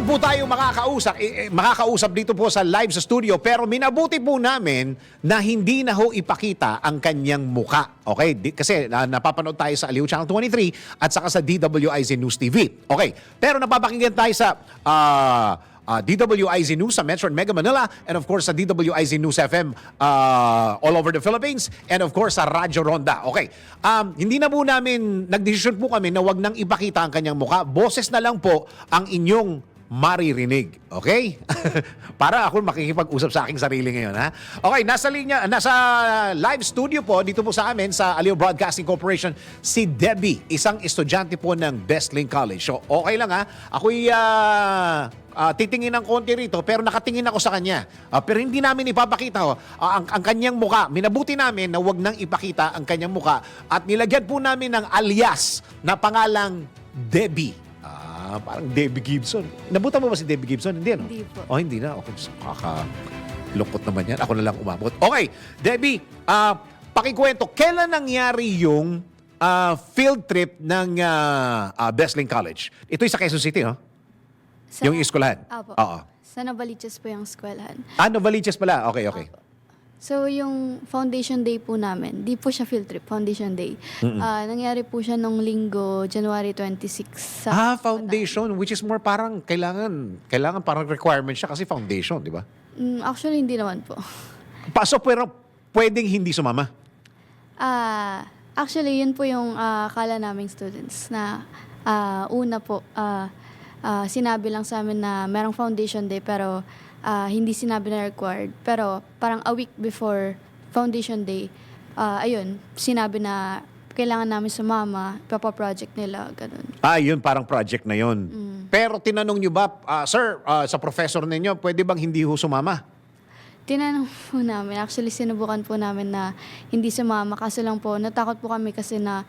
naman po tayo makakausap, eh, eh, makakausap dito po sa live sa studio pero minabuti po namin na hindi na ho ipakita ang kanyang muka. Okay? Kasi na, napapanood tayo sa Aliw Channel 23 at saka sa DWIZ News TV. Okay. Pero napapakinggan tayo sa ah, ah, DWIZ News sa Metro and Mega Manila and of course sa DWIZ News FM ah, all over the Philippines and of course sa Radyo Ronda. Okay. Um, hindi na po namin, nagdesisyon po kami na wag nang ipakita ang kanyang muka. Boses na lang po ang inyong maririnig. Okay? Para ako makikipag-usap sa aking sarili ngayon, ha? Okay, nasa linya, nasa live studio po, dito po sa amin, sa Aliw Broadcasting Corporation, si Debbie, isang estudyante po ng Bestlink College. So, okay lang, ha? Ako'y ah, ah, titingin ng konti rito, pero nakatingin ako sa kanya. Ah, pero hindi namin ipapakita oh, ah, ang, ang kanyang muka. Minabuti namin na wag nang ipakita ang kanyang muka. At nilagyan po namin ng alias na pangalang Debbie. Ah, parang Debbie Gibson. Nabutan mo ba si Debbie Gibson? Hindi, ano? Hindi po. Oh, hindi na. Okay, so, kaka... Lungkot naman yan. Ako na lang umabot. Okay, Debbie, ah, pakikwento, kailan nangyari yung ah, field trip ng ah, ah, Besling College? Ito'y sa Quezon City, no? Sa, Yung eskwelahan? Apo. Oo. Sa Novaliches po yung eskwelahan. Ah, Novaliches pala. Okay, okay. So, yung foundation day po namin, di po siya field trip, foundation day. Ah, nangyari po siya nung linggo, January 26. Sa Ah, foundation, which is more parang kailangan, kailangan parang requirement siya kasi foundation, di ba? Mm, actually, hindi naman po. Paso, pero pwedeng hindi sumama. Ah, actually, yun po yung ah, akala naming students na ah, una po, ah, ah, sinabi lang sa amin na merong foundation day pero ah, hindi sinabi na required. Pero parang a week before foundation day, ah, ayun, sinabi na kailangan namin sumama, papa-project nila, ganun. Ah, yun parang project na yun. Pero tinanong nyo ba, ah, sir, ah, sa professor ninyo, pwede bang hindi ho sumama? Tinanong po namin, actually sinubukan po namin na hindi sumama. Kaso lang po, natakot po kami kasi na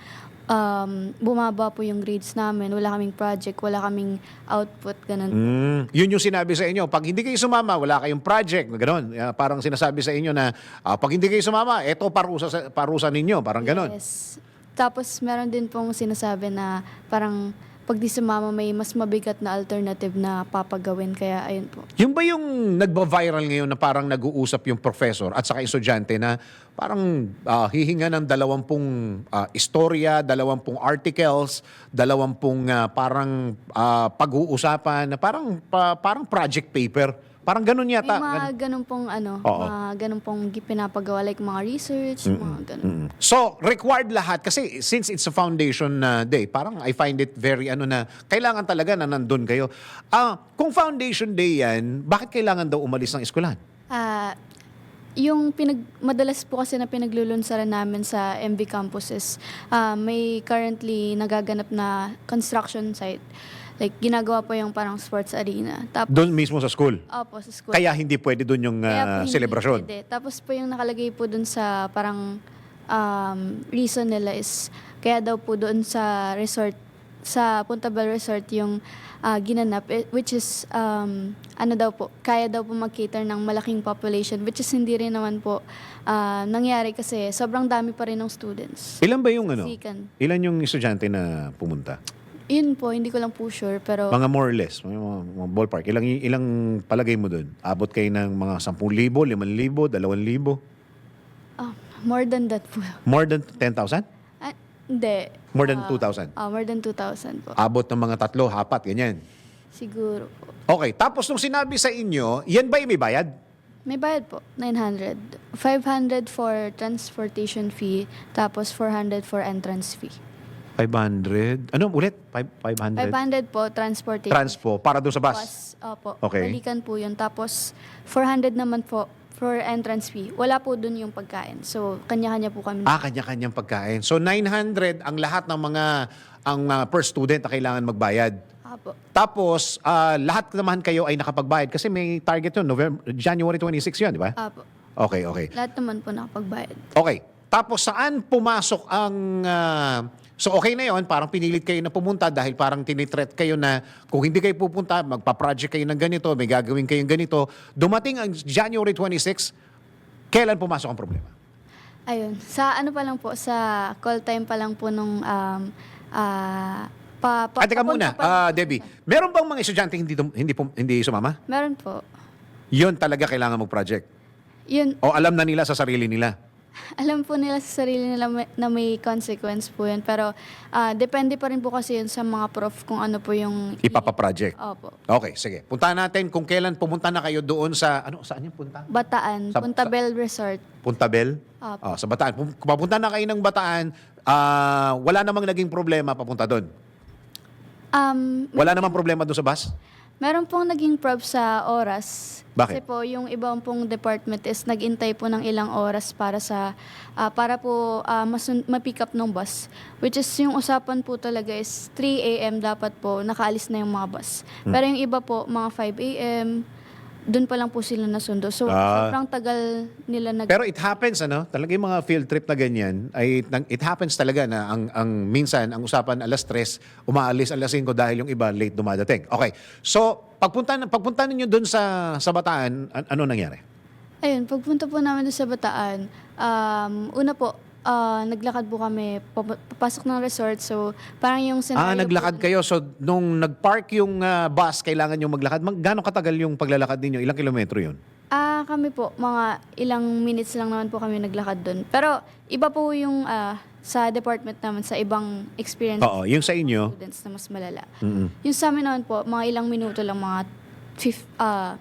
um, bumaba po yung grades namin. Wala kaming project, wala kaming output, ganun. Mm, yun yung sinabi sa inyo. Pag hindi kayo sumama, wala kayong project. Ganon. Ah, parang sinasabi sa inyo na ah, pag hindi kayo sumama, eto parusa, sa- parusa ninyo. Parang ganon. Yes. Tapos meron din pong sinasabi na parang pag di sumama may mas mabigat na alternative na papagawin. Kaya ayun po. Yung ba yung nagba-viral ngayon na parang nag-uusap yung professor at saka estudyante na parang ah, hihinga ng dalawampung ah, istorya, dalawampung articles, dalawampung ah, parang ah, pag-uusapan na parang pa- parang project paper. Parang ganun May yata. mga ganun pong ano, Oo. mga ganun pong pinapagawa like mga research, mga ganun. So, required lahat kasi since it's a foundation na day, parang I find it very ano na kailangan talaga na nandun kayo. Ah, kung foundation day yan, bakit kailangan daw umalis ng eskwelahan? Ah, yung pinag madalas po kasi na pinaglulunsaran namin sa MV campuses, ah, may currently nagaganap na construction site. Like ginagawa po yung parang sports arena. Tapos Doon mismo sa school. Opo, sa school. Kaya hindi pwede doon yung Kaya po ah, hindi selebrasyon. pwede. Tapos po yung nakalagay po dun sa parang um, reason nila is kaya daw po doon sa resort sa Punta Bell Resort yung ah, ginanap eh, which is um, ano daw po kaya daw po mag-cater ng malaking population which is hindi rin naman po ah, nangyari kasi sobrang dami pa rin ng students. Ilan ba yung ano? Sikan. Ilan yung estudyante na pumunta? Yun po, hindi ko lang po sure pero Mga more or less, mga, mga ballpark. Ilang ilang palagay mo doon? Abot kayo ng mga 10,000, 5,000, 2,000? ah, more than that po. More than 10,000? Ah, hindi. More than Ah, 2,000? ah, more than 2,000 po. Abot ng mga tatlo, hapat, ganyan. Siguro po. Okay, tapos nung sinabi sa inyo, yan ba yung may bayad? May bayad po, 900. 500 for transportation fee, tapos 400 for entrance fee. 500? Ano ulit? Five- 500? 500 po, transportation Transpo, para doon sa bus. Bus, opo. Okay. Balikan po yun. Tapos, 400 naman po for entrance fee. Wala po dun yung pagkain. So, kanya-kanya po kami. Ah, kanya-kanyang pagkain. So 900 ang lahat ng mga ang uh, per student na kailangan magbayad. Opo. Tapos, ah, lahat naman kayo ay nakapagbayad kasi may target yun, November, January 26 yun, di ba? Opo. Okay, okay. Lahat naman po nakapagbayad. Okay. Tapos saan pumasok ang... ah, so okay na yon parang pinilit kayo na pumunta dahil parang tinitreat kayo na kung hindi kayo pupunta, magpa-project kayo ng ganito, may gagawin kayong ganito. Dumating ang January 26, kailan pumasok ang problema? Ayun. Sa ano pa lang po, sa call time pa lang po nung um, ah, Pa, pa, Ay, teka papunta muna, pa- ah, Debbie. Meron bang mga estudyante hindi, hindi, pum- hindi sumama? Meron po. Yun talaga kailangan mag-project. Yun, O alam na nila sa sarili nila. Alam po nila sa sarili nila may- na may consequence po yun. Pero ah, depende pa rin po kasi yun sa mga prof kung ano po yung... Ipapa-project. Opo. Okay, sige. Puntahan natin kung kailan pumunta na kayo doon sa, ano, saan yung punta? Bataan, Sa- Punta sa- Bell Resort. Punta Bell? Opo. Ah, sa Bataan. Pum- Kung papunta na kayo ng Bataan, ah, wala namang naging problema papunta doon. Um, Wala namang problema doon sa bus? Meron pong naging prob sa oras. Bakit? Kasi po, yung ibang pong department is nag-intay po ng ilang oras para sa ah, para po ah, masun- ma-pick up ng bus. Which is yung usapan po talaga is 3 a.m. dapat po nakaalis na yung mga bus. Hmm. Pero yung iba po, mga 5 a.m., doon pa lang po sila nasundo. So, Ah. sobrang tagal nila nag... Pero it happens, ano? Talaga yung mga field trip na ganyan, ay, nang- it happens talaga na ang, ang minsan, ang usapan alas 3, umaalis alas 5 dahil yung iba late dumadating. Okay. So, pagpunta, pagpunta ninyo doon sa, sa Bataan, an- ano nangyari? Ayun, pagpunta po namin doon sa Bataan, um, una po, ah, naglakad po kami, pap- papasok ng resort. So, parang yung scenario Ah, naglakad po, kayo. So, nung nag-park yung ah, bus, kailangan nyo maglakad. Mag, gano'ng katagal yung paglalakad ninyo? Ilang kilometro yun? Ah, kami po, mga ilang minutes lang naman po kami naglakad doon. Pero, iba po yung ah, sa department naman, sa ibang experience Oo, yung sa inyo. students na mas malala. Yung sa amin naman po, mga ilang minuto lang, mga fif- ah,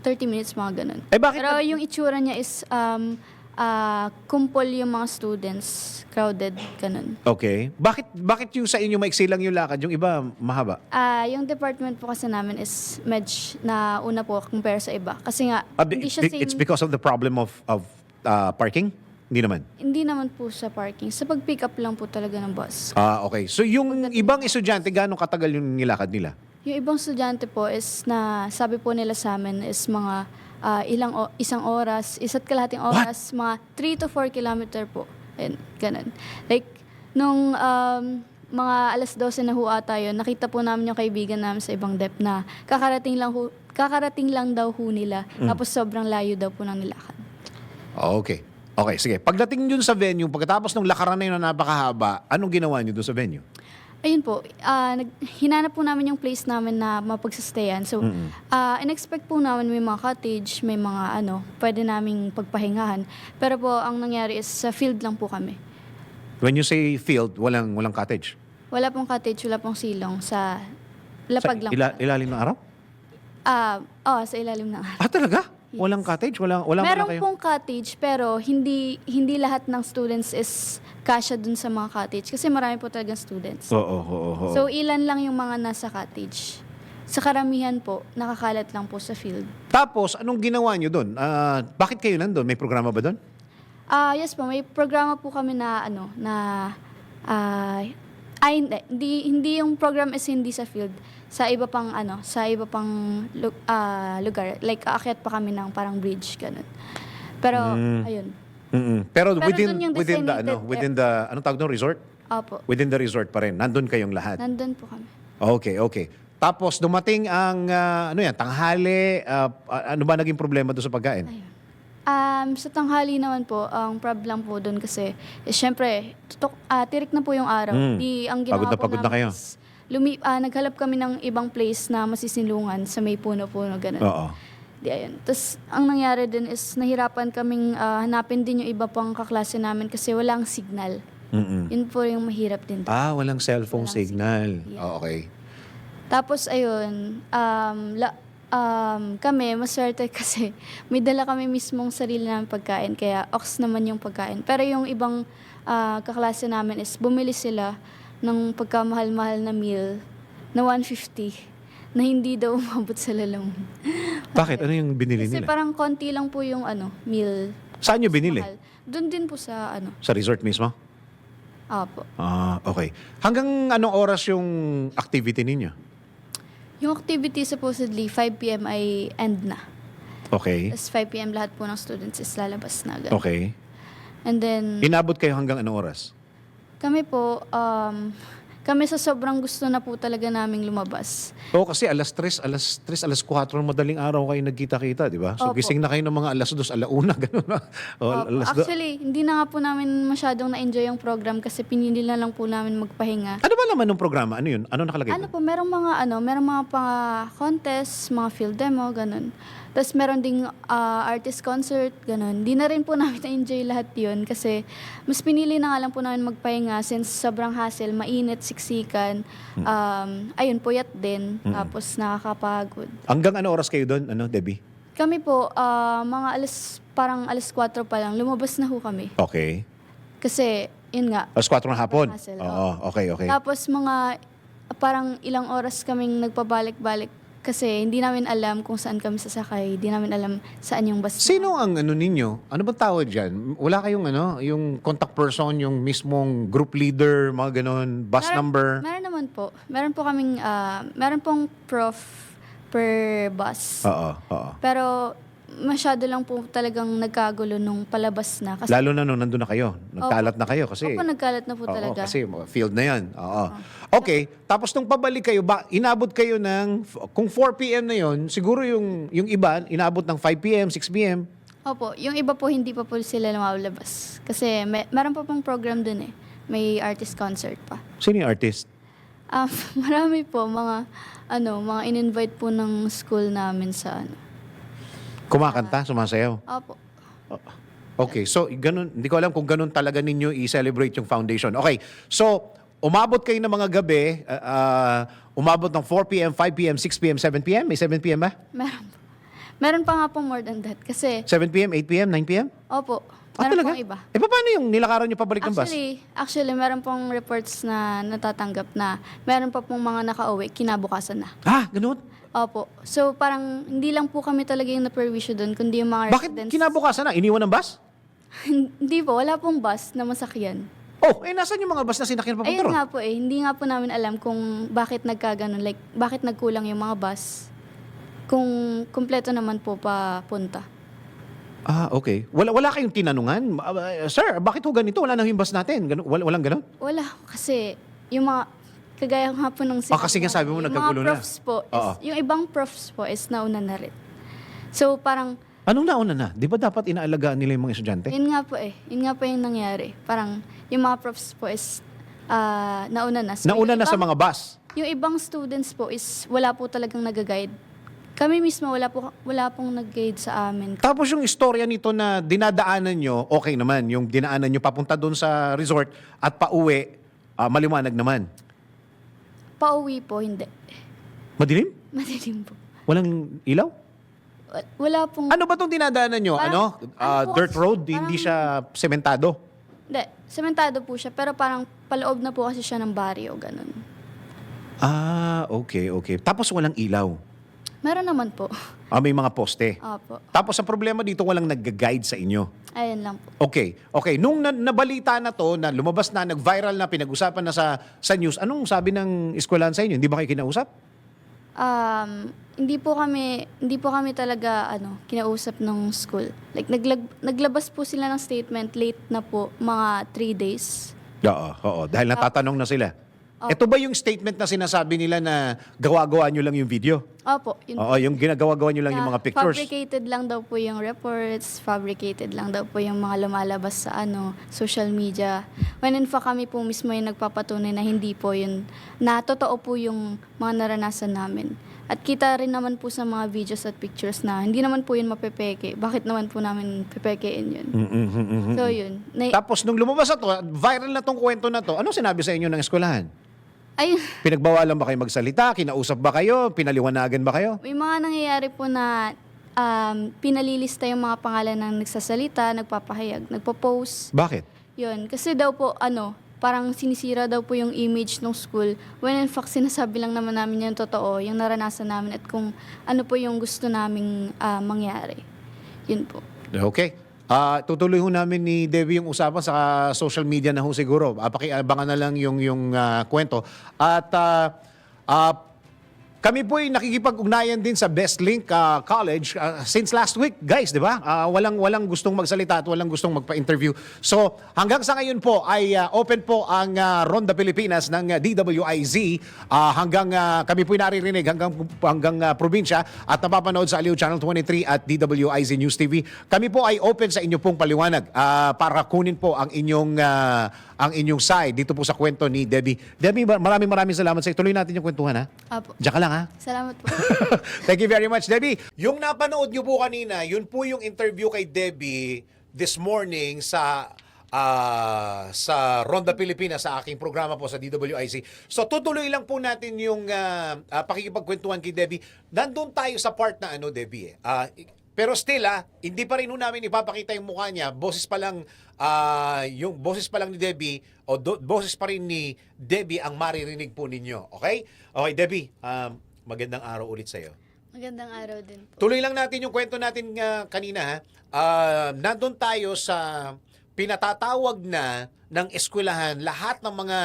30 minutes, mga ganun. Eh, bakit Pero yung itsura niya is um, ah, kumpol yung mga students, crowded, ganun. Okay. Bakit bakit yung sa inyo maiksi lang yung lakad, yung iba mahaba? Ah, yung department po kasi namin is medj na una po compare sa iba. Kasi nga, Ah, be- hindi siya same, it's because of the problem of of ah, parking? Hindi naman. hindi naman po sa parking. Sa pag-pick up lang po talaga ng bus. Ah, okay. So yung ibang estudyante, gaano katagal yung nilakad nila? Yung ibang estudyante po is na sabi po nila sa amin is mga ah, ilang o- isang oras, isa't kalahating oras, mga 3 to 4 kilometer po. Ayun, ganun. Like, nung um, mga alas 12 na ho ata yun, nakita po namin yung kaibigan namin sa ibang dep na kakarating lang, ho, kakarating lang daw ho nila. Tapos sobrang layo daw po ng nilakad. Okay. Okay, sige. Pagdating dun sa venue, pagkatapos ng lakaran na yun na napakahaba, anong ginawa niyo dun sa venue? Ayun po, ah, nag, hinanap po namin yung place namin na mapagsastayan. So, ah, in-expect po namin may mga cottage, may mga ano, pwede naming pagpahingahan. Pero po, ang nangyari is sa field lang po kami. When you say field, walang walang cottage. Wala pong cottage, wala pong silong sa lapag Sa lang. ila- ilalim ng araw? Ah, oh, sa ilalim ng araw. Ah, talaga? Walang cottage? Walang, walang Meron wala kayo? pong cottage, pero hindi hindi lahat ng students is kasya dun sa mga cottage. Kasi marami po talagang students. Oo, oo, oo, oo. So, ilan lang yung mga nasa cottage. Sa karamihan po, nakakalat lang po sa field. Tapos, anong ginawa niyo doon? Ah, bakit kayo nandun? May programa ba doon? Ah, yes po, may programa po kami na ano, na ah ay hindi, hindi, yung program is hindi sa field, sa iba pang ano, sa iba pang ah, lugar. Like aakyat pa kami ng parang bridge ganun. Pero Mm. ayun. Mm-mm. Pero, Pero within within the ano, within the anong tawag doon resort? Opo. Within the resort pa rin. Nandun kayong lahat. Nandun po kami. Okay, okay. Tapos dumating ang ah, ano yan, tanghali, ah, ano ba naging problema doon sa pagkain? Ayun. Um, sa tanghali naman po, ang problem po doon kasi, eh, syempre, tutok, ah, tirik na po yung araw. Mm. Di, ang ginawa Pagod na po pagod na namin kayo. is, lumi, ah, naghalap kami ng ibang place na masisilungan sa may puno-puno, ganun. Oo. Di ayun. Tapos, ang nangyari din is, nahirapan kaming ah, hanapin din yung iba pang kaklase namin kasi walang signal. Mm-mm. Yun po yung mahirap din. Ah, walang cellphone Walang signal. signal. Ah, okay. Tapos ayun, um, la, um, kami, maswerte kasi may dala kami mismong sarili namin pagkain, kaya ox naman yung pagkain. Pero yung ibang ah, kaklase namin is bumili sila ng pagkamahal-mahal na meal na 150 na hindi daw umabot sa lalam. Bakit? Ano yung binili Kasi nila? parang konti lang po yung ano, meal. Saan nyo binili? Mahal. Doon din po sa ano, Sa resort mismo? apo. Ah, okay. Hanggang anong oras yung activity ninyo? Yung activity supposedly 5 p.m. ay end na. Okay. Tapos 5 p.m. lahat po ng students is lalabas na agad. Okay. And then, Inabot kayo hanggang anong oras? kami po, um, kami sa sobrang gusto na po talaga naming lumabas. Oo, kasi alas 3, alas 3, alas 4 ng madaling araw kayo nagkita-kita, di ba? So Opo. gising na kayo ng mga alas 2, alauna, gano'n na. O, Opo. alas do- Actually, hindi na nga po namin masyadong na-enjoy yung program kasi pinili na lang po namin magpahinga. ano ba naman ng programa? Ano yun? Ano nakalagay? Ano doon? po, merong mga ano, merong mga pa contest, mga field demo, ganun. Tapos meron ding ah, artist concert, ganun. Di na rin po namin na-enjoy lahat yun kasi mas pinili na nga lang po namin magpahinga since sobrang hassle, mainit, siksikan, um, ayun, puyat din, tapos nakakapagod. Hanggang ano oras kayo doon, ano, Debbie? Kami po, ah, mga alas, parang alas 4 pa lang, lumabas na ho kami. Okay. Kasi, yun nga, Alas 4 ng hapon? Hassle, Oo, okay, okay. Tapos mga parang ilang oras kaming nagpabalik-balik kasi hindi namin alam kung saan kami sasakay, hindi namin alam saan yung bus. Sino ang ano ninyo? Ano ba tawag dyan? Wala kayong ano, yung contact person, yung mismong group leader, mga ganon, bus Meron- number? Meron naman po. Meron po kaming, ah, meron pong prof per bus. Oo, oo. Pero masyado lang po talagang nagkagulo nung palabas na. Kasi Lalo na nung nandun na kayo. Nagkalat na kayo kasi... Opo, nagkalat na po Oo, talaga. kasi field na yan. Oo. Okay, tapos nung pabalik kayo, ba, inabot kayo ng, kung 4 p.m. na yon siguro yung, yung iba, inabot ng 5 p.m., 6 p.m. Opo, yung iba po hindi pa po sila lumalabas. Kasi may, meron pa pong program dun eh. May artist concert pa. Sino yung artist? Ah, marami po mga ano, mga in-invite po ng school namin sa ano. Kumakanta, sumasayaw. Opo. Okay, so ganun, hindi ko alam kung ganun talaga ninyo i-celebrate yung foundation. Okay, so umabot kayo ng mga gabi, uh, uh, umabot ng 4 p.m., 5 p.m., 6 p.m., 7 p.m. May 7 p.m. ba? Meron po. Meron pa nga po more than that. Kasi, 7 p.m., 8 p.m., 9 p.m.? opo, Ah, meron talaga? pong iba. Eh, paano yung nilakaran nyo pabalik ng bus? Actually, actually, meron pong reports na natatanggap na meron pa pong mga nakauwi, kinabukasan na. Ah, ganun? Opo. So, parang hindi lang po kami talaga yung na-perwisyo doon, kundi yung mga Bakit residents. kinabukasan na? Iniwan ng bus? hindi po, wala pong bus na masakyan. Oh, eh, nasan yung mga bus na sinakyan papunta Ayun ron? nga po eh, hindi nga po namin alam kung bakit nagkaganon, like bakit nagkulang yung mga bus kung kumpleto naman po papunta. Ah, okay. Wala, wala kayong tinanungan? Ah, sir, bakit ho ganito? Wala na yung bus natin. Ganun, wala, walang ganun? Wala kasi yung mga kagaya nga po ng Ah, kasi nga sabi mo yung nagkagulo na. mga profs po, is, Oo. yung ibang profs po is nauna na rin. So parang, Anong nauna na? Di ba dapat inaalagaan nila yung mga estudyante? yun nga po eh, yun nga po yung nangyari. Parang yung mga profs po is ah, nauna na. So, Nauna yung na sa ibang- mga bus. Yung ibang students po is wala po talagang nag-guide. Kami mismo wala po wala pong nag-guide sa amin. Tapos yung istorya nito na dinadaanan nyo, okay naman. Yung dinaanan nyo papunta doon sa resort at pauwi, ah, maliwanag naman. Pauwi po hindi. Madilim? Madilim po. Walang ilaw? Wa- Wala pong Ano ba itong dinadaanan nyo? Parang- ano? Ah, ano po dirt kasi- road? Hindi parang- siya sementado? Hindi, sementado po siya pero parang paloob na po kasi siya ng baryo ganun. Ah, okay, okay. Tapos walang ilaw. Meron naman po. Ah, may mga poste. Opo. Tapos ang problema dito, walang nag-guide sa inyo. Ayun lang po. Okay, okay. Nung na- nabalita na to, na lumabas na, nag-viral na, pinag-usapan na sa, sa news, anong sabi ng eskwelahan sa inyo? Hindi ba kayo kinausap? Um, hindi po kami hindi po kami talaga ano kinausap ng school. Like naglag, naglabas po sila ng statement late na po mga three days. Oo, oo. Dahil natatanong na sila. Ito ba yung statement na sinasabi nila na gawa-gawa nyo lang yung video? Opo, yun Oo, yung ginagawa-gawa nyo lang yung mga pictures. Fabricated lang daw po yung reports, fabricated lang daw po yung mga lumalabas sa ano, social media. When in fact kami po mismo yung nagpapatunay na hindi po yun, na totoo po yung mga naranasan namin. At kita rin naman po sa mga videos at pictures na hindi naman po yun mapepeke. Bakit naman po namin pepekein yun? Mm, mm, mm. So yun. Na, Tapos nung lumabas na to, viral na tong kwento na to, anong sinabi sa inyo ng eskwelahan? Ayun, Pinagbawalan ba kayo magsalita? Kinausap ba kayo? Pinaliwanagan ba kayo? may mga nangyayari po na um, pinalilista yung mga pangalan ng nagsasalita, nagpapahayag, nagpo-post. Bakit? Yun, kasi daw po, ano, parang sinisira daw po yung image ng school when in fact sinasabi lang naman namin yung totoo, yung naranasan namin at kung ano po yung gusto naming ah, mangyari. Yun po. Okay. Ah, tutuloy ho namin ni Debbie yung usapan sa social media na ho siguro. Ah, pakiabangan na lang yung yung ah, kwento. At ah, ah, Kami po ay nakikipag-ugnayan din sa Best Link ah, College ah, since last week, guys, di ba? Ah, walang walang gustong magsalita at walang gustong magpa-interview. So, hanggang sa ngayon po ay ah, open po ang ah, Ronda Pilipinas ng ah, DWIZ Ah, hanggang ah, kami po ay naririnig hanggang hanggang ah, probinsya at napapanood sa Aliw Channel 23 at DWIZ News TV. Kami po ay open sa inyo pong paliwanag ah, para kunin po ang inyong ah, ang inyong side dito po sa kwento ni Debbie. Debbie, maraming maraming salamat sa Tuloy natin yung kwentuhan ha. Apo. Diyan ka lang ha. Salamat po. Thank you very much, Debbie. Yung napanood nyo po kanina, yun po yung interview kay Debbie this morning sa ah, sa Ronda Pilipinas sa aking programa po sa DWIC. So tutuloy lang po natin yung ah, ah, pakikipagkwentuhan kay Debbie. Nandun tayo sa part na ano, Debbie. eh. Ah, pero still ah, hindi pa rin ho namin ipapakita yung mukha niya. Boses pa lang ah, yung boses pa lang ni Debbie o do- boses pa rin ni Debbie ang maririnig po ninyo. Okay? Okay, Debbie. Um, magandang araw ulit sa iyo. Magandang araw din po. Tuloy lang natin yung kwento natin nga kanina ha. Ah, nandun tayo sa pinatatawag na ng eskwelahan lahat ng mga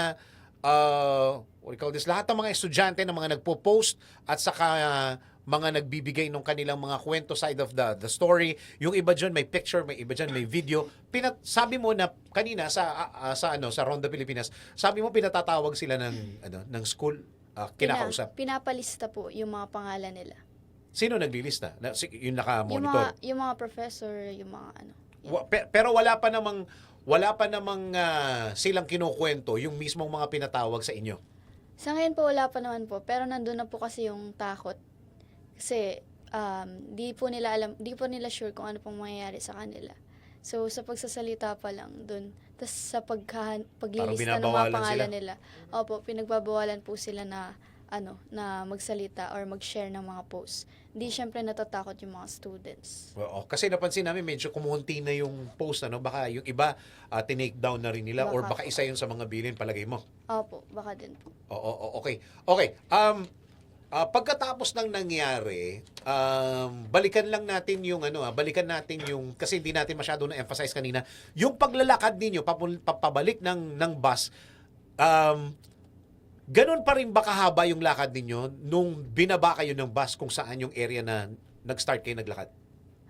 uh, what do you call this? Lahat ng mga estudyante ng mga nagpo-post at saka ah, mga nagbibigay ng kanilang mga kwento side of the the story. Yung iba diyan may picture, may iba diyan may video. Pinat sabi mo na kanina sa ah, sa ano sa Ronda Pilipinas, sabi mo pinatatawag sila ng ano ng school ah, kinakausap. Pina- pinapalista po yung mga pangalan nila. Sino naglilista? Na, yung Yung naka-monitor? mga, yung mga professor, yung mga ano. pe- pero wala pa namang wala pa namang ah, silang kinukwento yung mismong mga pinatawag sa inyo. Sa ngayon po wala pa naman po, pero nandun na po kasi yung takot. Kasi um, di po nila alam, di po nila sure kung ano pong mangyayari sa kanila. So sa pagsasalita pa lang dun, tas sa pagka, paglilista ng mga pangalan sila? nila. Opo, pinagbabawalan po sila na ano, na magsalita or mag-share ng mga posts. Hindi syempre natatakot yung mga students. Oo, kasi napansin namin medyo kumunti na yung post ano, baka yung iba ah, tinake down na rin nila or Baka baka isa yun sa mga bilin palagay mo. Opo, baka din po. Oo, oo, okay. Okay. Um ah, pagkatapos ng nangyari, um, balikan lang natin yung ano, ah, balikan natin yung kasi hindi natin masyado na emphasize kanina, yung paglalakad ninyo papabalik ng ng bus um Ganon pa rin ba kahaba yung lakad ninyo nung binaba kayo ng bus kung saan yung area na nag-start kayo naglakad?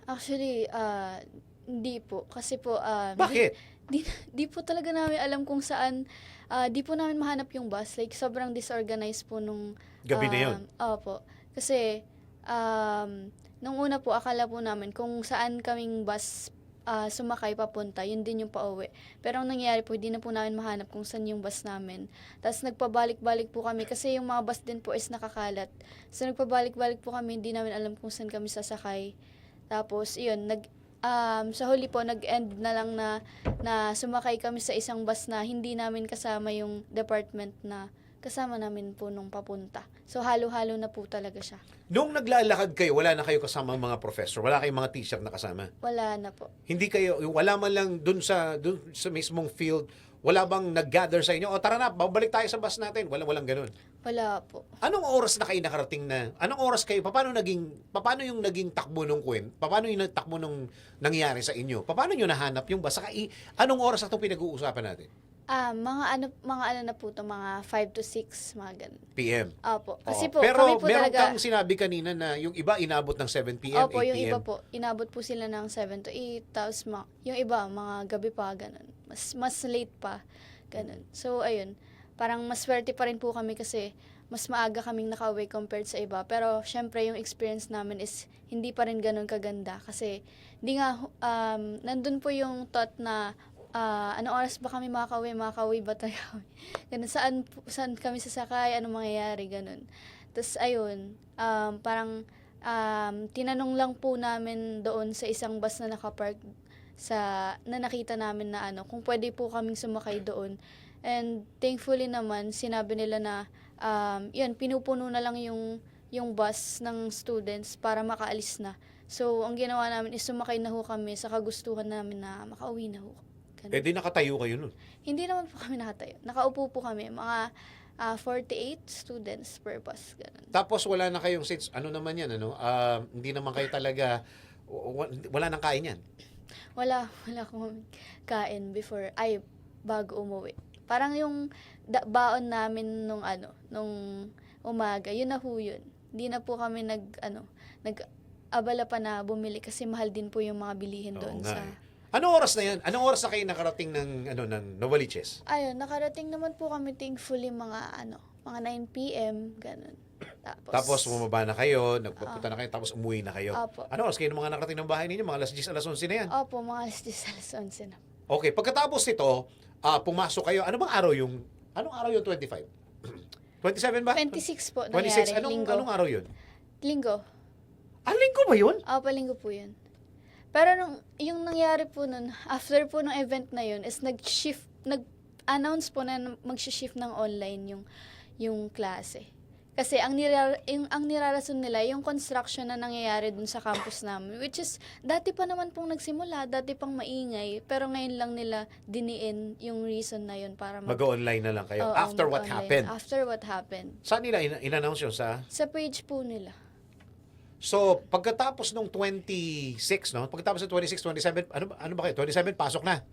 Actually, ah, hindi po. Kasi po, ah, Bakit? Di, di po talaga namin alam kung saan, ah, di po namin mahanap yung bus. Like, sobrang disorganized po nung... Gabi na yun? um, Opo. Kasi, um, nung una po, akala po namin kung saan kaming bus ah, sumakay papunta, yun din yung pauwi. Pero ang nangyari po, hindi na po namin mahanap kung saan yung bus namin. Tapos nagpabalik-balik po kami kasi yung mga bus din po is nakakalat. So nagpabalik-balik po kami, hindi namin alam kung saan kami sasakay. Tapos, yun, nag, um, sa huli po, nag-end na lang na, na sumakay kami sa isang bus na hindi namin kasama yung department na kasama namin po nung papunta. So, halo-halo na po talaga siya. Nung naglalakad kayo, wala na kayo kasama mga professor, wala kayong mga teacher na kasama. Wala na po. Hindi kayo, wala man lang dun sa, dun sa mismong field, wala bang nag-gather sa inyo? O tara na, babalik tayo sa bus natin. Walang, walang ganun. Wala po. Anong oras na kayo nakarating na? Anong oras kayo? Paano naging paano yung naging takbo nung kwent? Paano yung takbo nung nangyari sa inyo? Paano niyo nahanap yung i- anong oras na 'to pinag-uusapan natin? Ah, mga ano, mga ano na po to, mga 5 to 6, mga ganun. PM. Opo. Kasi Oo. po, Pero kami po meron talaga... kang sinabi kanina na yung iba inabot ng 7 PM, Opo, 8 yung PM. iba po, inabot po sila ng 7 to 8, tapos ma- yung iba, mga gabi pa, ganun. Mas, mas late pa, ganun. So, ayun, parang mas swerte pa rin po kami kasi mas maaga kaming nakauwi compared sa iba. Pero, syempre, yung experience namin is hindi pa rin ganun kaganda kasi hindi nga, um, nandun po yung thought na ah, ano oras ba kami makakauwi, makakauwi ba tayo? ganun, saan, saan kami sasakay, ano mangyayari, ganun. Tapos, ayun, um, parang um, tinanong lang po namin doon sa isang bus na nakapark sa na nakita namin na ano kung pwede po kaming sumakay doon and thankfully naman sinabi nila na um, yun pinupuno na lang yung yung bus ng students para makaalis na so ang ginawa namin is sumakay na ho kami sa kagustuhan namin na makauwi na ho Ganun. Eh di nakatayo kayo nun. hindi naman po kami nakatayo nakaupo po kami mga ah, 48 students per bus ganun Tapos wala na kayong since ano naman yan ano, ah, hindi naman kayo talaga wa- wala nang kain yan. Wala, wala akong kain before, ay, bago umuwi. Parang yung da- baon namin nung ano, nung umaga, yun na ho yun. Di na po kami nag, ano, nag, abala pa na bumili kasi mahal din po yung mga bilihin Oo doon nga sa... eh. Anong oras na yan? Anong oras na kayo nakarating ng, ano, ng Novaliches? Ayun, nakarating naman po kami thankfully mga ano, mga 9 p.m. ganun. Tapos, Tapos bumaba na kayo, nagpupunta na kayo, tapos umuwi na kayo. Opo. Ano oras kayo ng mga nakarating ng bahay ninyo? Mga alas 10, alas 11 na yan. Opo, mga alas 10, alas 11 na. Okay, pagkatapos nito, ah, pumasok kayo. Ano bang araw yung, anong araw yung 25? 27 ba? 26 po 26. nangyari, Anong, linggo. anong araw yun? Linggo. Ah, linggo ba yun? Opo, linggo po yun. Pero nung, yung nangyari po nun, after po ng event na yun, is nag-shift, nag-announce po na mag-shift ng online yung, yung klase. Kasi ang, nira, yung, ang nirarason nila, yung construction na nangyayari dun sa campus namin, which is, dati pa naman pong nagsimula, dati pang maingay, pero ngayon lang nila diniin yung reason na yun para mag- Mag-online na lang kayo. Oo, After what mag-online. happened. After what happened. Saan nila in- in-announce yun? Sa, Sa page po nila. so, pagkatapos nung 26, no? Pagkatapos ng 26, 27, ano, ba- ano ba kayo? 27, pasok na.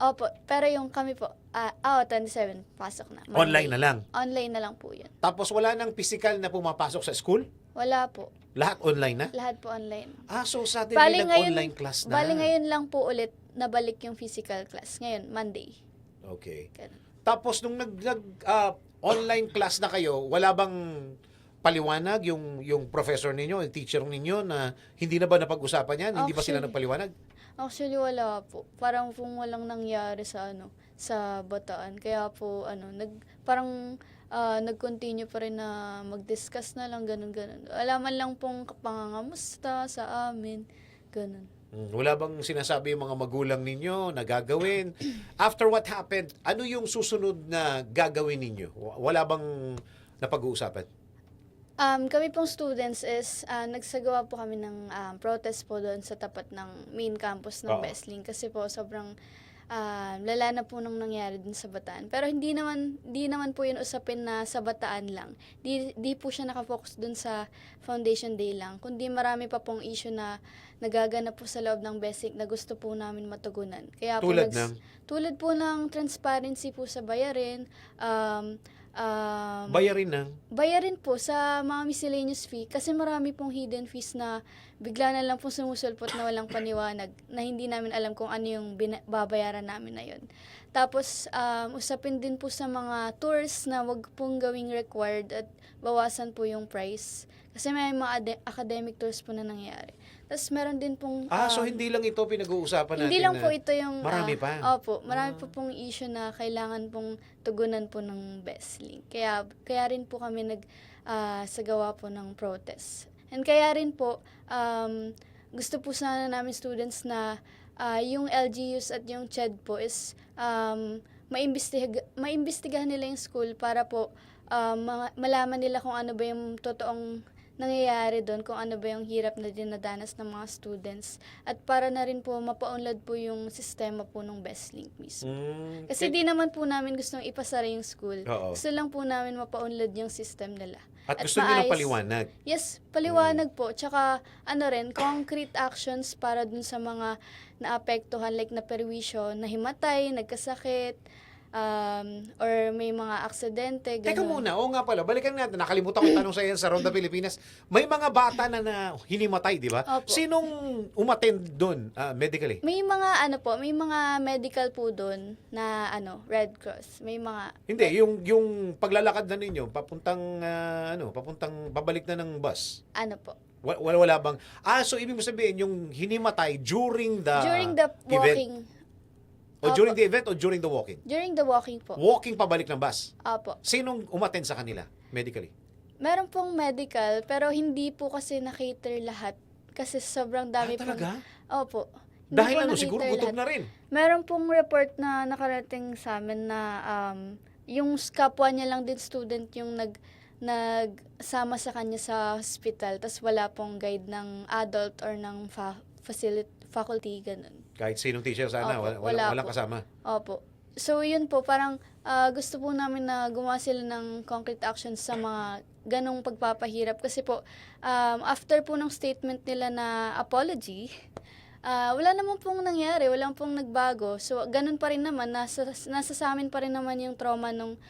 Opo, pero yung kami po, ah, oh, 27, pasok na. Monday. Online na lang. Online na lang po yun. Tapos wala nang physical na pumapasok sa school? Wala po. Lahat online na? Lahat po online. Ah, so suddenly Bali ngayon, nag-online class na. bali ngayon lang po ulit nabalik yung physical class. Ngayon, Monday. Okay. Ganun. Tapos nung nag, nag ah, online class na kayo, wala bang paliwanag yung yung professor ninyo, yung teacher ninyo na hindi na ba napag-usapan yan? Hindi ba sila Actually, nagpaliwanag? Actually, wala po. Parang kung walang nangyari sa ano, sa bataan. Kaya po, ano, nag, parang ah, nag-continue pa rin na mag-discuss na lang, ganun, ganun. Wala man lang pong pangangamusta sa amin. Ganun. Hmm, Wala bang sinasabi yung mga magulang ninyo na gagawin? After what happened, ano yung susunod na gagawin ninyo? Wa- Wala bang napag-uusapan? Um, kami pong students is, ah, nagsagawa po kami ng um, protest po doon sa tapat ng main campus ng Oo. Besling kasi po sobrang ah, lala na po nung nangyari dun sa Bataan. Pero hindi naman, di naman po yun usapin na sa Bataan lang. Di, di po siya nakafocus dun sa Foundation Day lang, kundi marami pa pong issue na nagaganap po sa loob ng Besling na gusto po namin matugunan. Kaya po Tulad nags- ng? Tulad po ng transparency po sa bayarin, um, um, Bayarin ng bayarin po sa mga miscellaneous fee kasi marami pong hidden fees na bigla na lang po sumusulpot na walang paniwanag na hindi namin alam kung ano yung babayaran namin na yun. Tapos, um, usapin din po sa mga tours na wag pong gawing required at bawasan po yung price. Kasi may mga ade- academic tours po na nangyayari. Tapos meron din pong... Ah, so um, hindi lang ito pinag-uusapan natin hindi lang na po ito yung... marami ah, pa. Opo, marami po pong issue na kailangan pong tugunan po ng Bestlink. Kaya, kaya rin po kami nag ah, sagawa po ng protest. And kaya rin po, um, gusto po sana namin students na ah, yung LGUs at yung CHED po is um, maimbestiga, maimbestigahan nila yung school para po ah, ma- malaman nila kung ano ba yung totoong nangyayari doon, kung ano ba yung hirap na dinadanas ng mga students. At para na rin po mapaunlad po yung sistema po ng Bestlink mismo. Mm, Kasi di naman po namin gustong ipasara yung school. Oo. Gusto lang po namin mapaunlad yung system nila. At at gusto nyo ng maayos. paliwanag. Yes, paliwanag po. Tsaka ano rin, concrete actions para dun sa mga naapektuhan like na perwisyo, nahimatay, nagkasakit, um, or may mga aksidente, Teka ganun. muna, oo nga pala, balikan natin. Nakalimutan ko tanong sa iyo sa Ronda Pilipinas. May mga bata na, na hinimatay, di ba? Opo. Sinong umattend doon ah, medically? May mga ano po, may mga medical po doon na ano, Red Cross. May mga Hindi, yung yung paglalakad na ninyo papuntang ah, ano, papuntang babalik na ng bus. ano po. Wa- Wala, wala bang Ah, so ibig mo sabihin yung hinimatay during the during the event walking, o Opo. during the event o during the walking? during the walking po. Walking pabalik ng bus. Apo. Sinong umattend sa kanila medically? Meron pong medical, pero hindi po kasi na-cater lahat. Kasi sobrang ah, dami pong... talaga? Opo. Hindi Dahil ano, siguro gutom lahat. na rin. Meron pong report na nakarating sa amin na um, yung kapwa niya lang din student yung nag nagsama sa kanya sa hospital tapos wala pong guide ng adult or ng fa- facility, faculty ganun. Kahit sinong teacher sana, Opo, wala, wala, wala walang po. kasama. Opo. So, yun po, parang ah, gusto po namin na gumawa sila ng concrete actions sa mga ganong pagpapahirap. Kasi po, um, after po ng statement nila na apology, ah, wala naman pong nangyari, wala pong nagbago. So, ganun pa rin naman, nasa, nasa sa amin pa rin naman yung trauma nung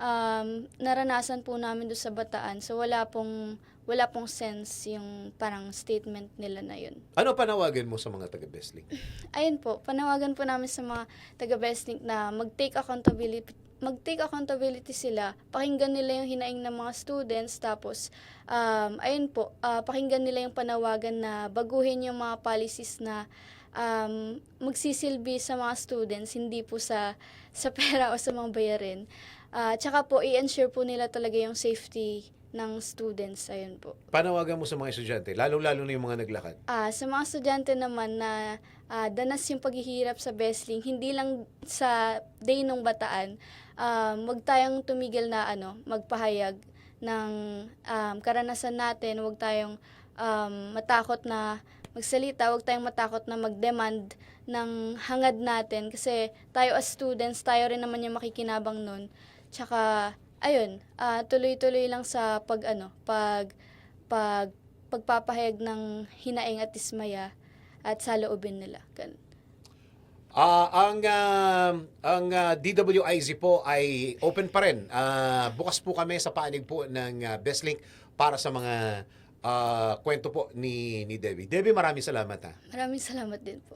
um, naranasan po namin doon sa Bataan. So wala pong wala pong sense yung parang statement nila na yun. Ano panawagan mo sa mga taga-Besling? Ayun po, panawagan po namin sa mga taga-Bestlink na mag-take accountability mag-take accountability sila, pakinggan nila yung hinaing ng mga students, tapos, um, ayun po, ah, pakinggan nila yung panawagan na baguhin yung mga policies na um, magsisilbi sa mga students, hindi po sa, sa pera o sa mga bayarin. Ah, tsaka po, i-ensure po nila talaga yung safety ng students, ayun po. Panawagan mo sa mga estudyante, lalo-lalo na yung mga naglakad. Ah, sa mga estudyante naman na ah, danas yung paghihirap sa Besling, hindi lang sa day ng bataan, um, wag tayong tumigil na ano, magpahayag ng um, karanasan natin, wag tayong um, matakot na magsalita, wag tayong matakot na mag-demand ng hangad natin kasi tayo as students, tayo rin naman yung makikinabang nun. Tsaka, ayun, ah, tuloy-tuloy lang sa pag ano, pag pag pagpapahayag ng hinaing at dismaya at saloobin nila. Ganun. Ah, ang ah, ang ah, DWIZ po ay open pa rin. Ah, bukas po kami sa panig po ng ah, Bestlink para sa mga ah, kwento po ni ni Debbie. Debbie, maraming salamat ha. Maraming salamat din po.